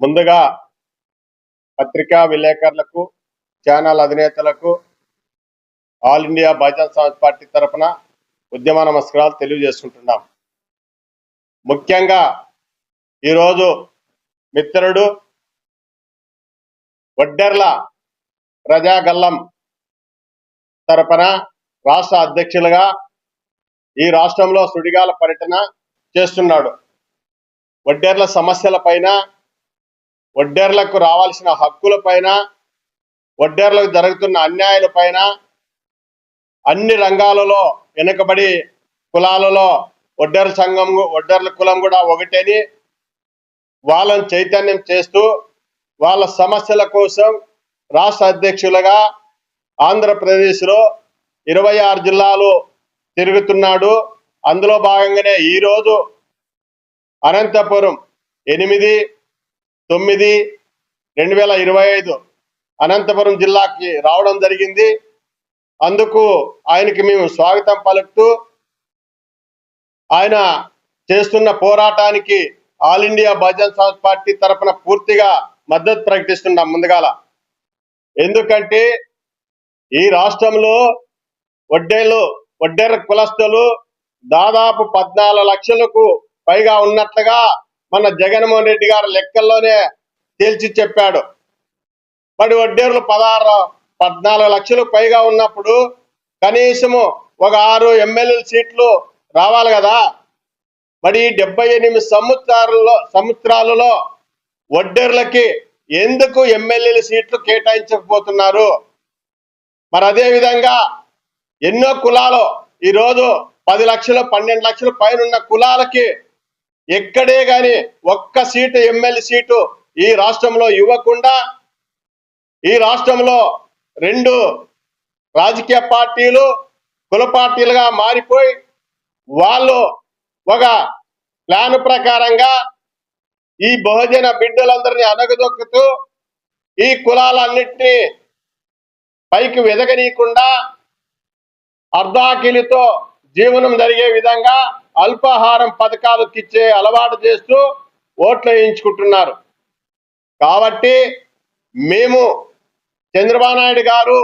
ముందుగా పత్రికా విలేకరులకు channel అధినేతలకు All India Bahujan Samaj party తరఫున ఉద్యమ నమస్కారాలు తెలియజేసుకుంటున్నాం ముఖ్యంగా ఈరోజు మిత్రుడు వడ్డెర్ల ప్రజాగల్లం తరపున రాష్ట్ర అధ్యక్షులుగా ఈ రాష్ట్రంలో సుడిగాల పర్యటన చేస్తున్నాడు. వడ్డెర్ల సమస్యల పైన వడ్డేర్లకు రావాల్సిన హక్కుల పైన వడ్డేర్లకు జరుగుతున్న అన్యాయాల పైన అన్ని రంగాలలో వెనుకబడి కులాలలో వడ్డేర్ల సంఘం వడ్డేర్ల కులం కూడా ఒకటని వాళ్ళని చైతన్యం చేస్తూ వాళ్ళ సమస్యల కోసం రాష్ట్ర అధ్యక్షులుగా ఆంధ్రప్రదేశ్లో ఇరవై ఆరు జిల్లాలు తిరుగుతున్నాడు. అందులో భాగంగానే ఈరోజు అనంతపురం ఎనిమిది తొమ్మిది రెండు వేల ఇరవై ఐదు అనంతపురం జిల్లాకి రావడం జరిగింది. అందుకు ఆయనకి మేము స్వాగతం పలుకుతూ ఆయన చేస్తున్న పోరాటానికి All India Bahujan Samaj party తరఫున పూర్తిగా మద్దతు ప్రకటిస్తున్నాం ముందుగాల. ఎందుకంటే ఈ రాష్ట్రంలో వడ్డేలు వడ్డేర కులస్తులు దాదాపు పద్నాలుగు లక్షలకు పైగా ఉన్నట్లుగా మన జగన్మోహన్ రెడ్డి గారు లెక్కల్లోనే తేల్చి చెప్పాడు. మరి వడ్డేరులు పదహారు పద్నాలుగు లక్షలు పైగా ఉన్నప్పుడు కనీసము ఒక ఆరు ఎమ్మెల్యే సీట్లు రావాలి కదా? మరి డెబ్బై ఎనిమిది సంవత్సరాలలో సంవత్సరాలలో వడ్డేర్లకి ఎందుకు ఎమ్మెల్యేల సీట్లు కేటాయించకపోతున్నారు? మరి అదే విధంగా ఎన్నో కులాలు ఈరోజు పది లక్షలు పన్నెండు లక్షల పైన ఉన్న కులాలకి ఎక్కడే గాని ఒక్క సీటు ఎమ్మెల్యే సీటు ఈ రాష్ట్రంలో ఇవ్వకుండా ఈ రాష్ట్రంలో రెండు రాజకీయ పార్టీలు కుల పార్టీలుగా మారిపోయి వాళ్ళు ఒక ప్లాన్ ప్రకారంగా ఈ బహుజన బిడ్డలందరినీ అనగదొక్కుతూ ఈ కులాలన్నింటినీ పైకి వెదగనీయకుండా అర్ధాకిలితో జీవనం జరిగే విధంగా అల్పాహారం పథకాలకు ఇచ్చే అలవాటు చేస్తూ ఓట్లు వేయించుకుంటున్నారు. కాబట్టి మేము చంద్రబాబు నాయుడు గారు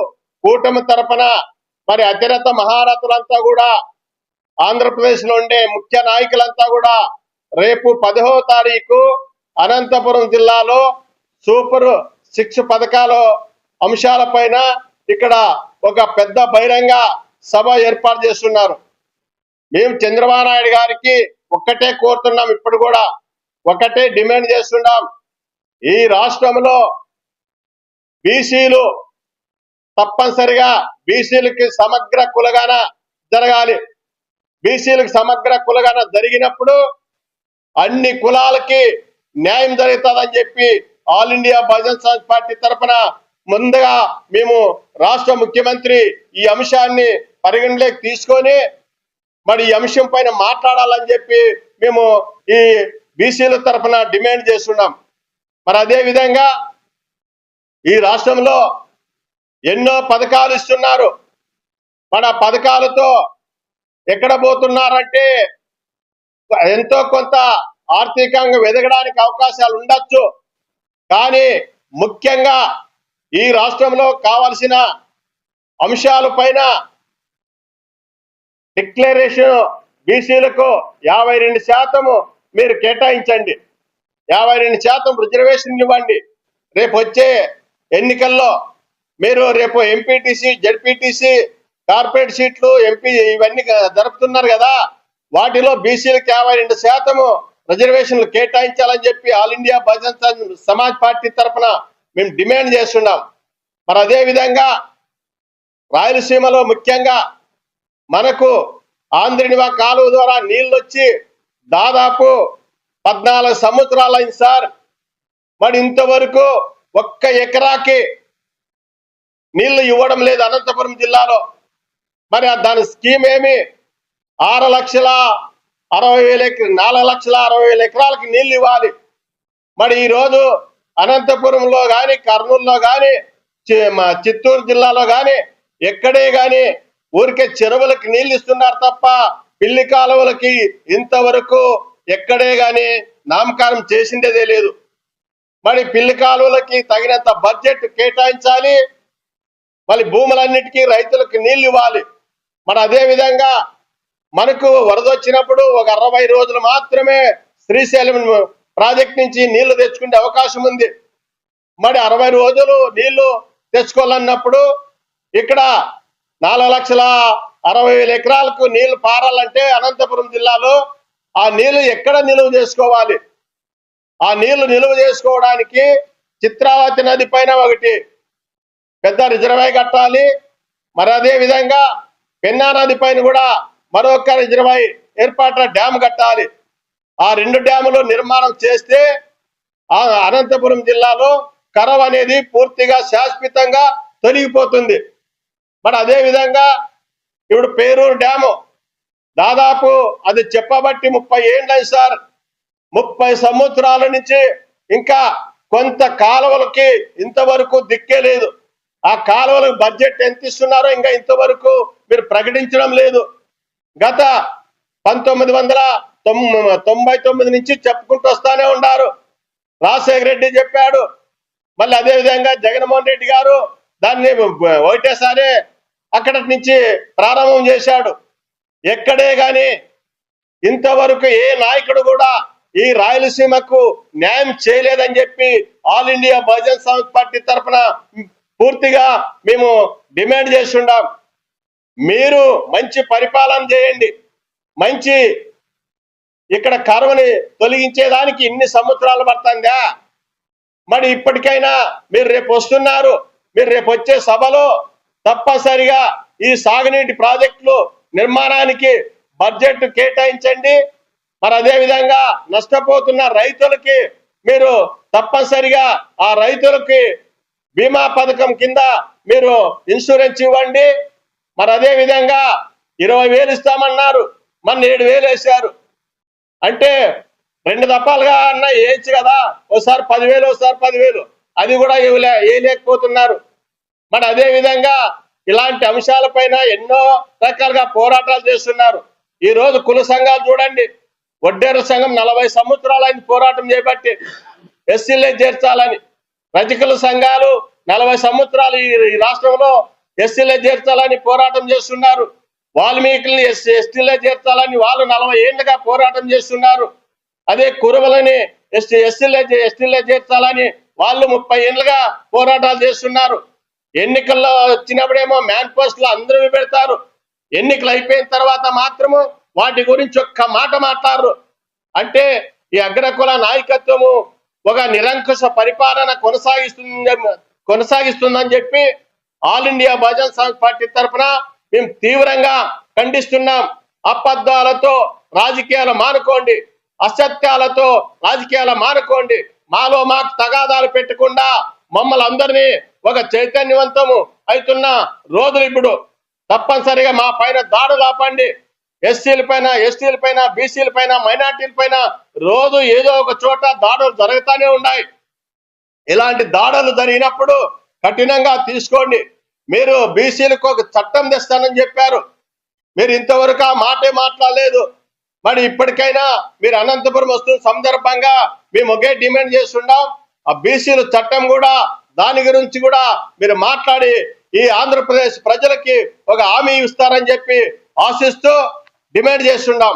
కూటమి తరపున మరి అతిరత మహారథులంతా కూడా ఆంధ్రప్రదేశ్లో ఉండే ముఖ్య నాయకులంతా కూడా రేపు పదహో తారీఖు అనంతపురం జిల్లాలో సూపర్ సిక్స్ పథకాల అంశాలపైన ఇక్కడ ఒక పెద్ద బహిరంగ సభ ఏర్పాటు చేస్తున్నారు. మేము చంద్రబాబు నాయుడు గారికి ఒక్కటే కోరుతున్నాం ఇప్పుడు కూడా. ఒకటే డిమాండ్ చేస్తున్నాం. ఈ రాష్ట్రంలో బీసీలు తప్పనిసరిగా బీసీలకి సమగ్ర కులగాన జరగాలి. బీసీలకు సమగ్ర కులగాన జరిగినప్పుడు అన్ని కులాలకి న్యాయం జరుగుతుందని చెప్పి All India Bahujan Samaj party తరఫున ముందుగా మేము రాష్ట్ర ముఖ్యమంత్రి ఈ అంశాన్ని పరిగణలోకి తీసుకొని మరి ఈ అంశం పైన మాట్లాడాలని చెప్పి మేము ఈ బీసీల తరఫున డిమాండ్ చేస్తున్నాం. మరి అదే విధంగా ఈ రాష్ట్రంలో ఎన్నో పథకాలు ఇస్తున్నారు. మన పథకాలతో ఎక్కడ పోతున్నారంటే ఎంతో కొంత ఆర్థికంగా ఎదగడానికి అవకాశాలు ఉండొచ్చు. కానీ ముఖ్యంగా ఈ రాష్ట్రంలో కావలసిన అంశాల పైన డిక్లరేషన్ బీసీలకు యాభై రెండు శాతము మీరు కేటాయించండి. యాభై రెండు శాతం రిజర్వేషన్ ఇవ్వండి. రేపు వచ్చే ఎన్నికల్లో మీరు రేపు ఎంపీటీసీ జడ్పీటీసీ కార్పొరేట్ సీట్లు ఎంపీ ఇవన్నీ జరుపుతున్నారు కదా. వాటిలో బీసీలకు యాభై రెండు శాతము రిజర్వేషన్లు కేటాయించాలని చెప్పి All India Bahujan Samaj party తరఫున మేము డిమాండ్ చేస్తున్నాం. మరి అదే విధంగా రాయలసీమలో ముఖ్యంగా మనకు ఆంధ్రనివా కాలువ ద్వారా నీళ్ళు వచ్చి దాదాపు పద్నాలుగు సంవత్సరాలు అయింది సార్. మరి ఇంతవరకు ఒక్క ఎకరాకి నీళ్ళు ఇవ్వడం లేదు అనంతపురం జిల్లాలో. మరి దాని స్కీమ్ ఏమి? ఆరు లక్షల అరవై వేల నాలుగు లక్షల అరవై వేల ఎకరాలకి నీళ్ళు ఇవ్వాలి. మరి ఈ రోజు అనంతపురంలో కానీ కర్నూలులో కానీ మా చిత్తూరు జిల్లాలో కానీ ఎక్కడే కానీ ఊరికే చెరువులకి నీళ్ళు ఇస్తున్నారు తప్ప పిల్లి కాలువలకి ఇంతవరకు ఎక్కడే గాని నామకారం చేసిండేదే లేదు. మరి పిల్లి కాలువలకి తగినంత బడ్జెట్ కేటాయించాలి. మళ్ళీ భూములన్నిటికీ రైతులకు నీళ్ళు ఇవ్వాలి. మరి అదే విధంగా మనకు వరద వచ్చినప్పుడు ఒక అరవై రోజులు మాత్రమే శ్రీశైలం ప్రాజెక్ట్ నుంచి నీళ్ళు తెచ్చుకునే అవకాశం ఉంది. మరి అరవై రోజులు నీళ్ళు తెచ్చుకోవాలన్నప్పుడు ఇక్కడ నాలుగు లక్షల అరవై వేల ఎకరాలకు నీళ్ళు పారాలంటే అనంతపురం జిల్లాలో ఆ నీళ్ళు ఎక్కడ నిలువ చేసుకోవాలి? ఆ నీళ్ళు నిలువ చేసుకోవడానికి చిత్రావతి నది పైన ఒకటి పెద్ద రిజర్వాయర్ కట్టాలి. మరి అదే విధంగా పెన్నా నది పైన కూడా మరొక రిజర్వాయర్ ఏర్పాట్ల డ్యామ్ కట్టాలి. ఆ రెండు డ్యాములు నిర్మాణం చేస్తే ఆ అనంతపురం జిల్లాలో కరవ అనేది పూర్తిగా శాశ్వతంగా తొలగిపోతుంది. మరి అదే విధంగా ఇప్పుడు పేరూరు డ్యాము దాదాపు అది చెప్పబట్టి ముప్పై ఏండ్లది సార్. ముప్పై సంవత్సరాల నుంచి ఇంకా కొంత కాలువలకి ఇంతవరకు దిక్కే లేదు. ఆ కాలువలకు బడ్జెట్ ఎంత ఇస్తున్నారో ఇంకా ఇంతవరకు మీరు ప్రకటించడం లేదు. గత పంతొమ్మిది వందల తొంభై తొమ్మిది నుంచి చెప్పుకుంటూ వస్తానే ఉన్నారు. రాజశేఖర రెడ్డి చెప్పాడు. మళ్ళీ అదే విధంగా జగన్మోహన్ రెడ్డి గారు దాన్ని ఒకటేసారి అక్కడి నుంచి ప్రారంభం చేశాడు. ఎక్కడే గాని ఇంతవరకు ఏ నాయకుడు కూడా ఈ రాయలసీమకు న్యాయం చేయలేదని చెప్పి All India Bahujan Samaj party తరఫున పూర్తిగా మేము డిమాండ్ చేస్తుండాం మీరు మంచి పరిపాలన చేయండి. మంచి ఇక్కడ కరువుని తొలగించేదానికి ఇన్ని సంవత్సరాలు పడుతుందా? మరి ఇప్పటికైనా మీరు రేపు వస్తున్నారు. మీరు రేపు వచ్చే సభలో తప్పనిసరిగా ఈ సాగునీటి ప్రాజెక్టులు నిర్మాణానికి బడ్జెట్ కేటాయించండి. మరి అదే విధంగా నష్టపోతున్న రైతులకి మీరు తప్పనిసరిగా ఆ రైతులకి బీమా పథకం కింద మీరు ఇన్సూరెన్స్ ఇవ్వండి. మరి అదే విధంగా ఇరవై వేలు ఇస్తామన్నారు. మన ఏడు వేలు వేశారు. అంటే రెండు దఫాలుగా అన్న వేయచ్చు కదా. ఒకసారి పదివేలు ఒకసారి పదివేలు. అది కూడా ఇవ్వలే వేయలేకపోతున్నారు. మరి అదే విధంగా ఇలాంటి అంశాలపైన ఎన్నో రకాలుగా పోరాటాలు చేస్తున్నారు. ఈ రోజు కుల సంఘాలు చూడండి. వడ్డేరు సంఘం నలభై సంవత్సరాలైంది పోరాటం చేపట్టి ఎస్సీలే చేర్చాలని. రజకుల సంఘాలు నలభై సంవత్సరాలు ఈ రాష్ట్రంలో ఎస్సీలే చేర్చాలని పోరాటం చేస్తున్నారు. వాల్మీకుల్ని ఎస్ ఎస్టీలే చేర్చాలని వాళ్ళు నలభై ఏళ్ళుగా పోరాటం చేస్తున్నారు. అదే కురువలని ఎస్టీ ఎస్సీలే ఎస్టీలే చేర్చాలని వాళ్ళు ముప్పై ఏళ్ళుగా పోరాటాలు చేస్తున్నారు. ఎన్నికల్లో వచ్చినప్పుడేమో మేనిఫెస్టోలు అందరూ పెడతారు ఎన్నికలు అయిపోయిన తర్వాత మాత్రము వాటి గురించి ఒక్క మాట మాట్లాడరు. అంటే ఈ అగ్రకుల నాయకత్వము ఒక నిరంకుశ పరిపాలన కొనసాగిస్తుంది కొనసాగిస్తుందని చెప్పి All India Bahujan Samaj party తరఫున మేము తీవ్రంగా ఖండిస్తున్నాం. అబద్ధాలతో రాజకీయాలు మానుకోండి. అసత్యాలతో రాజకీయాలు మానుకోండి. మాలో మాకు తగాదాలు పెట్టకుండా మమ్మల్ని అందరినీ ఒక చైతన్యవంతము అవుతున్న రోజులు ఇప్పుడు. తప్పనిసరిగా మా పైన దాడులు ఆపండి. ఎస్సీల పైన ఎస్టీల పైన బీసీల పైన మైనార్టీల పైన రోజు ఏదో ఒక చోట దాడులు జరుగుతూనే ఉన్నాయి. ఇలాంటి దాడులు జరిగినప్పుడు కఠినంగా తీసుకోండి. మీరు బీసీలకు ఒక చట్టం తెస్తానని చెప్పారు. మీరు ఇంతవరకు ఆ మాటే మాట్లాడలేదు. మరి ఇప్పటికైనా మీరు అనంతపురం వస్తున్న సందర్భంగా మేము ఒకే డిమాండ్ చేస్తున్నాం. ఆ బీసీల చట్టం కూడా దాని గురించి కూడా మీరు మాట్లాడి ఈ ఆంధ్రప్రదేశ్ ప్రజలకి ఒక హామీ ఇస్తారని చెప్పి ఆశిస్తూ డిమాండ్ చేస్తున్నాం